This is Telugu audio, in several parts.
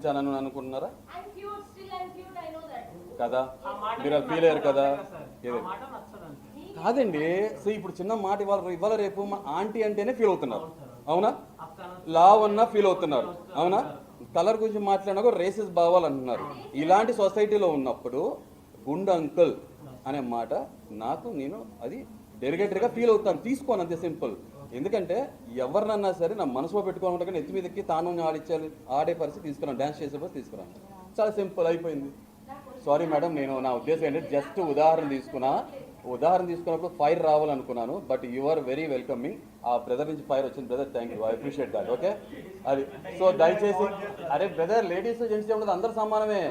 ఇచ్చానని అనుకుంటున్నారా? I'm cute, still I'm cute, I know that. కదా? మీరు మీకు ఫీల్ అయ్యారు కదా. కాదండి. సో ఇప్పుడు చిన్న మాట ఇవాళ ఇవాళ రేపు మా ఆంటీ అంటేనే ఫీల్ అవుతున్నారు. అవునా. లావ్ అన్నా ఫీల్ అవుతున్నారు. అవునా? కలర్ గురించి మాట్లాడినా కూడా రేసెస్ బావాలంటున్నారు ఇలాంటి సొసైటీలో ఉన్నప్పుడు గుండ్ అంకుల్ అనే మాట నాకు నేను అది డెరిగేటరీగా ఫీల్ అవుతాను. తీసుకోను అంతే సింపుల్ ఎందుకంటే ఎవరినన్నా సరే నా మనసులో పెట్టుకోవాలంటే ఎత్తి మీదకి తాను ఆడిచ్చాలి ఆడే పరిస్థితి తీసుకురాను డ్యాన్స్ చేసే పరిస్థితి తీసుకురాను. చాలా సింపుల్ అయిపోయింది. సారీ మేడం నేను నా ఉద్దేశం ఏంటంటే జస్ట్ ఉదాహరణ తీసుకున్నా. ఉదాహరణ తీసుకున్నప్పుడు fire రావాలనుకున్నాను but you are very welcoming ఆ బ్రదర్ నుంచి ఫైర్ వచ్చింది brother thank you I appreciate that okay అది. సో దయచేసి అరే బ్రదర్ లేడీస్ జెంట్స్ ఏముండదు అందరు సమానమే.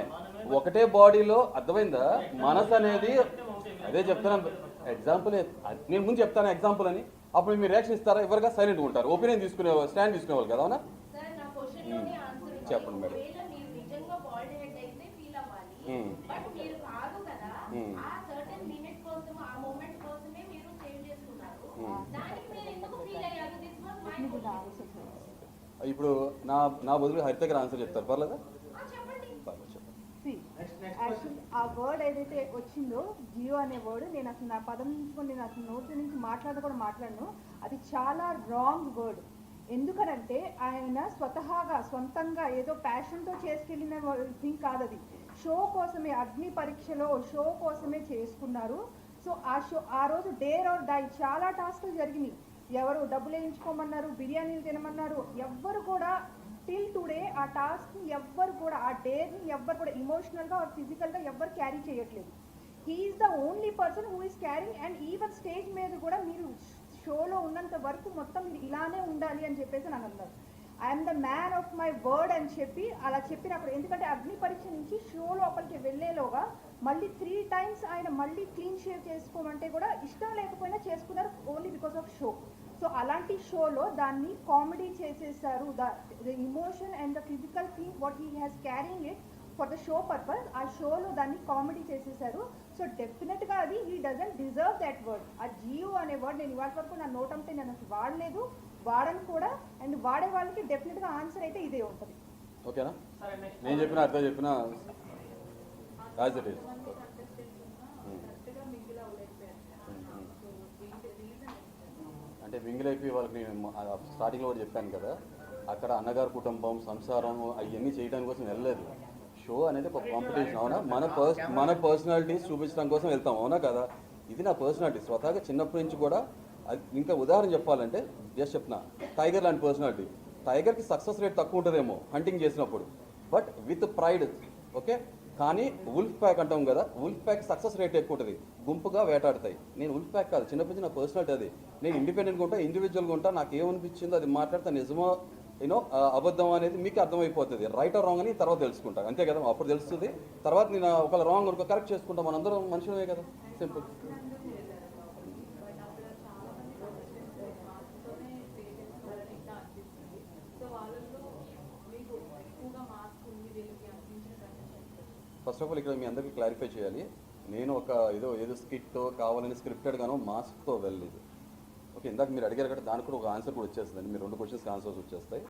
ఒకటే బాడీలో అర్థమైందా? మనసు అనేది అదే చెప్తాను ఎగ్జాంపుల్ నేను ముందు చెప్తాను ఎగ్జాంపుల్ అని. అప్పుడు మీరు రియాక్షన్ ఇస్తారా? ఎవరుగా సైలెంట్ ఉంటారు. ఒపీనియన్ తీసుకునే స్టాండ్ తీసుకునేవాళ్ళు కదా అవునా? ఉంది. చెప్పండి మేడం. Hmm. But మీరు కాదు కదా, Hmm. Hmm. ఇప్పుడు నా నా బదులు హరిత గారు ఆన్సర్ చెప్తారు. పర్లేదా ఆ, చెప్పండి. పర్లేదు, చెప్పండి యాక్చువల్ ఆ వర్డ్ ఏదైతే వచ్చిందో జియో అనే వర్డ్ నేను అసలు నా పదం నుంచి నేను అసలు నోటి నుంచి మాట్లాడదు కూడా మాట్లాడను. అది చాలా రాంగ్ వర్డ్ ఎందుకనంటే ఆయన స్వతహాగా సొంతంగా ఏదో ప్యాషన్తో చేసుకెళ్ళిన థింగ్ కాదు అది షో కోసమే అగ్ని పరీక్షలో షో కోసమే చేసుకున్నారు. సో ఆ షో ఆ రోజు డేర్ ఆర్ డై చాలా టాస్క్లు జరిగినాయి. ఎవరు డబ్బులు వేయించుకోమన్నారు బిర్యానీలు తినమన్నారు ఎవ్వరు కూడా టిల్ టుడే ఆ టాస్క్ని ఎవ్వరు కూడా ఆ డేని ఎవ్వరు కూడా ఇమోషనల్గా ఆర్ ఫిజికల్గా ఎవ్వరు క్యారీ చేయట్లేదు. He's the only person who is carrying and even stage మీద కూడా మీరు షోలో ఉన్నంత వరకు మొత్తం మీరు ఇలానే ఉండాలి అని చెప్పేసి నాకు అన్నారు. I'm the man of my word అని చెప్పి అలా చెప్పినప్పుడు ఎందుకంటే అగ్ని పరీక్ష నుంచి షో లోపలికి వెళ్ళేలోగా మళ్ళీ త్రీ టైమ్స్ ఆయన మళ్ళీ క్లీన్ షేవ్ చేసుకోమంటే కూడా ఇష్టం లేకపోయినా చేసుకున్నారు only because of show so అలాంటి షోలో దాన్ని కామెడీ చేసేసారు. The emotion and the physical thing what he has carrying it for the show purpose ఆ షోలో దాన్ని కామెడీ చేసేసారు. సో డెఫినెట్గా అది he doesn't deserve that word ఆ జియో అనే వర్డ్ నేను ఇవాళ వరకు నా నోట్ అంటే నేను అసలు వాడలేదు. వాడను కూడా. అండ్ వాడే వాళ్ళకి డెఫినెట్గా ఆన్సర్ అయితే ఇదే ఉంటుంది. ఓకేనా? నేను చెప్పిన అర్థం చెప్పిన? యాజ్ ఇట్ ఈస్ అంటే వింగిలైపి వాళ్ళకి నేను స్టార్టింగ్లో కూడా చెప్పాను కదా అక్కడ అన్నగారు కుటుంబం సంసారం అవన్నీ చేయడానికి కోసం వెళ్ళలేదు. షో అనేది ఒక కాంపిటీషన్ అవునా? మన పర్స్ మన పర్సనాలిటీస్ చూపించడం కోసం వెళ్తాం అవునా కదా? ఇది నా పర్సనాలిటీ స్వతహాగా చిన్నప్పటి నుంచి కూడా అది ఇంకా ఉదాహరణ చెప్పాలంటే జస్ట్ చెప్తున్నా టైగర్ లాంటి పర్సనాలిటీ టైగర్కి సక్సెస్ రేట్ తక్కువ ఉంటుందేమో హంటింగ్ చేసినప్పుడు. బట్ విత్ ప్రైడ్ ఓకే కానీ ఉల్ఫ్ ప్యాక్ అంటాం కదా ఉల్ఫ్ ప్యాక్ సక్సెస్ రేట్ ఎక్కువ ఉంటుంది గుంపుగా వేటాడతాయి. నేను ఉల్ఫ్ ప్యాక్ కాదు చిన్నప్పటి నా పర్సనాలిటీ అది. నేను ఇండిపెండెంట్గా ఉంటా ఇండివిజువల్గా ఉంటా నాకు ఏమనిపించిందో అది మాట్లాడితే నిజమో యూనో అబద్ధం అనేది మీకు అర్థమైపోతుంది. రైట్ ఆర్ రాంగ్ అని తర్వాత తెలుసుకుంటా. అంతే కదా అప్పుడు తెలుస్తుంది. తర్వాత నేను ఒకవేళ రాంగ్ అనుకో కరెక్ట్ చేసుకుంటాం. మనందరం మనుషులమే కదా. సింపుల్ ఫస్ట్ ఆఫ్ ఆల్ ఇక్కడ మీ అందరికీ క్లారిఫై చేయాలి. నేను ఒక ఏదో ఏదో స్కిట్ కావాలని స్క్రిప్టెడ్ గానో మాస్క్తో వెళ్ళలేదు. ఓకే ఇందాక మీరు అడిగారు కదా దానికి కూడా ఒక ఆన్సర్ కూడా వచ్చేస్తుందండి. మీరు రెండు క్వశ్చన్స్కి ఆన్సర్స్ వచ్చేస్తాయి.